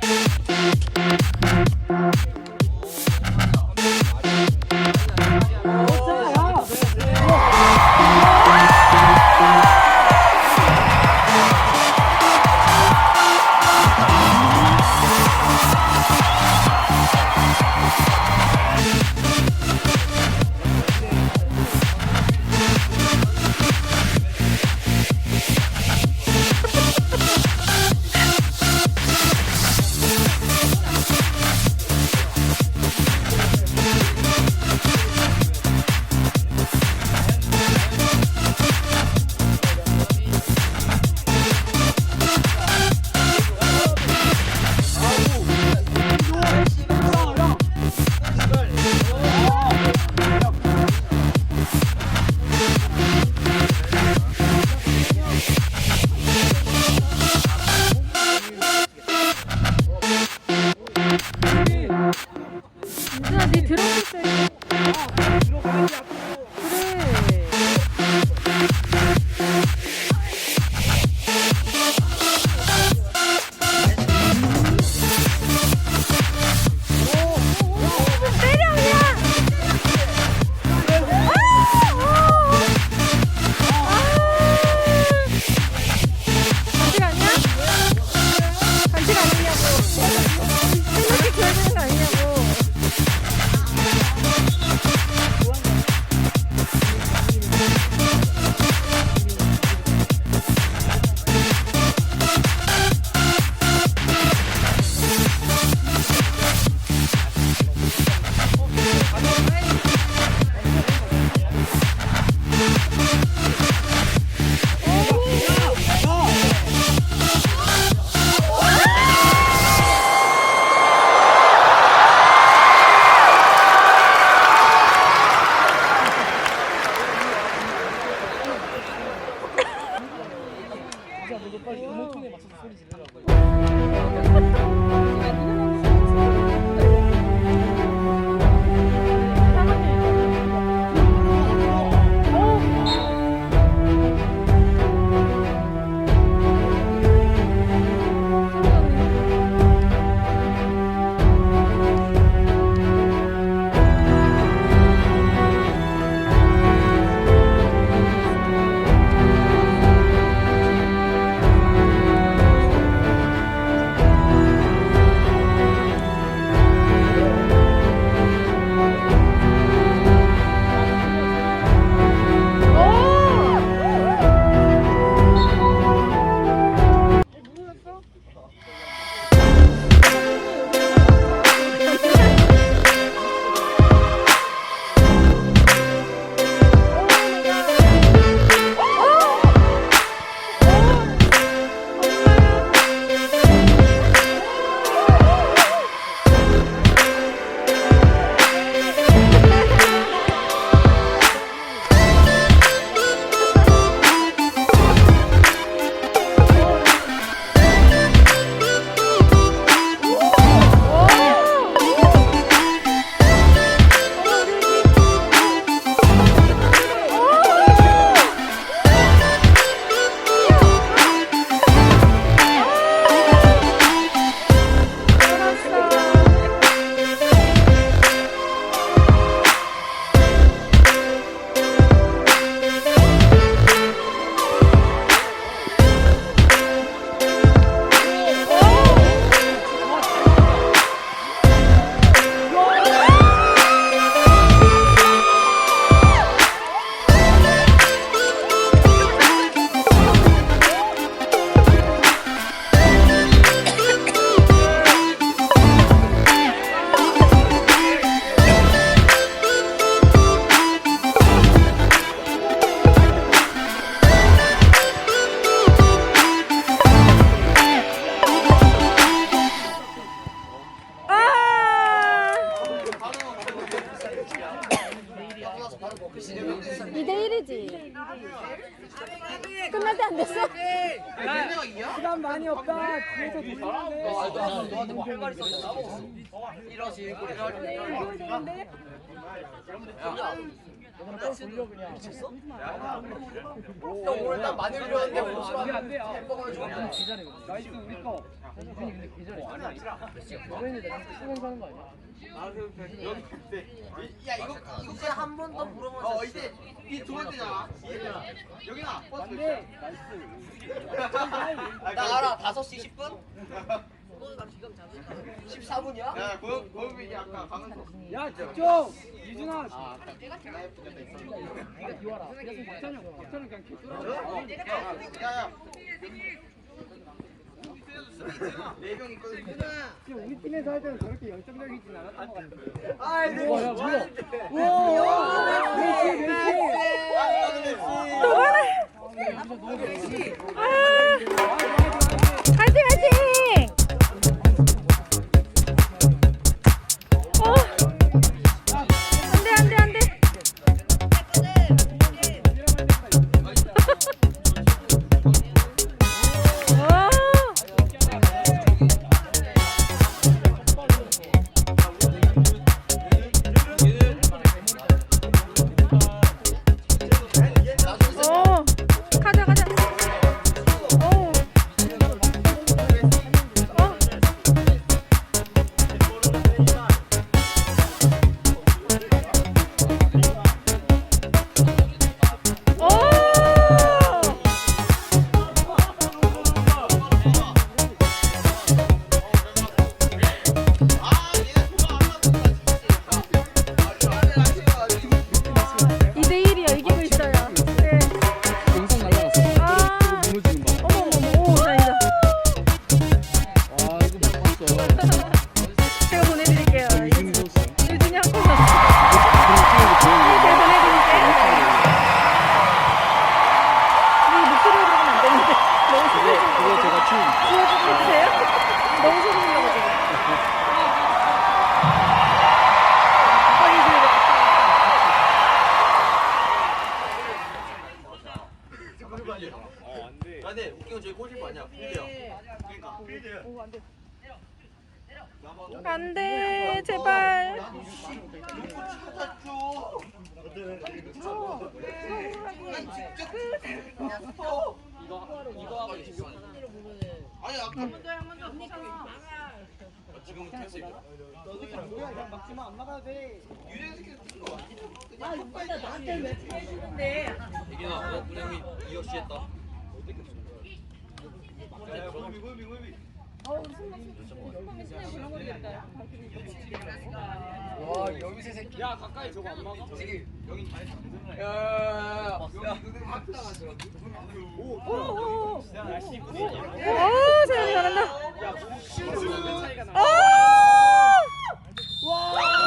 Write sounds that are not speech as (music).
민준 끝날 때 안 됐어? 시간 많이 없다. 뒤에서 조심하세요. 이러지. 아, 되는데? 또 돌려 그냥. 미쳤어? 형 오늘 딱 많이 흘렸는데 뭐 그게 안 돼요. 햄버거를 줬는데. 기자래. 나이스 우리 거. 이준이 근데 기자래. 너네들 나 쓰면서 하는 거 아니야? 야 이거 이거 한번 더 물어보면 어 이제 이두 번째잖아. 여기나. 안돼. 나이스. 나 알아. 5시 10분? (laughs) 14분이야? 야, 고, 고음이 아까 강은서. 야 집중. 이준아. 네가 비와라. 그래서 박찬영. 박찬영 그냥 개쩔어. 야, 야. 네명 있거든. 지금 우리 팀에서 할 때는 저렇게 열정적이진 않았던 것 같은데. 아이, 네. 와, 야, 뭐야? 와, 메시, 메시. 화이팅 아니, 아까. 지금 됐어. 막지마 안 막아도 돼. 이기나, 어, 우리 이혁씨 했다. 야, 고음이, 고음이, 고음이. 와 여기서 새끼 야 가까이 저거 안 막아 지금 여기 야야야야 오오오 잘한다 잘한다 오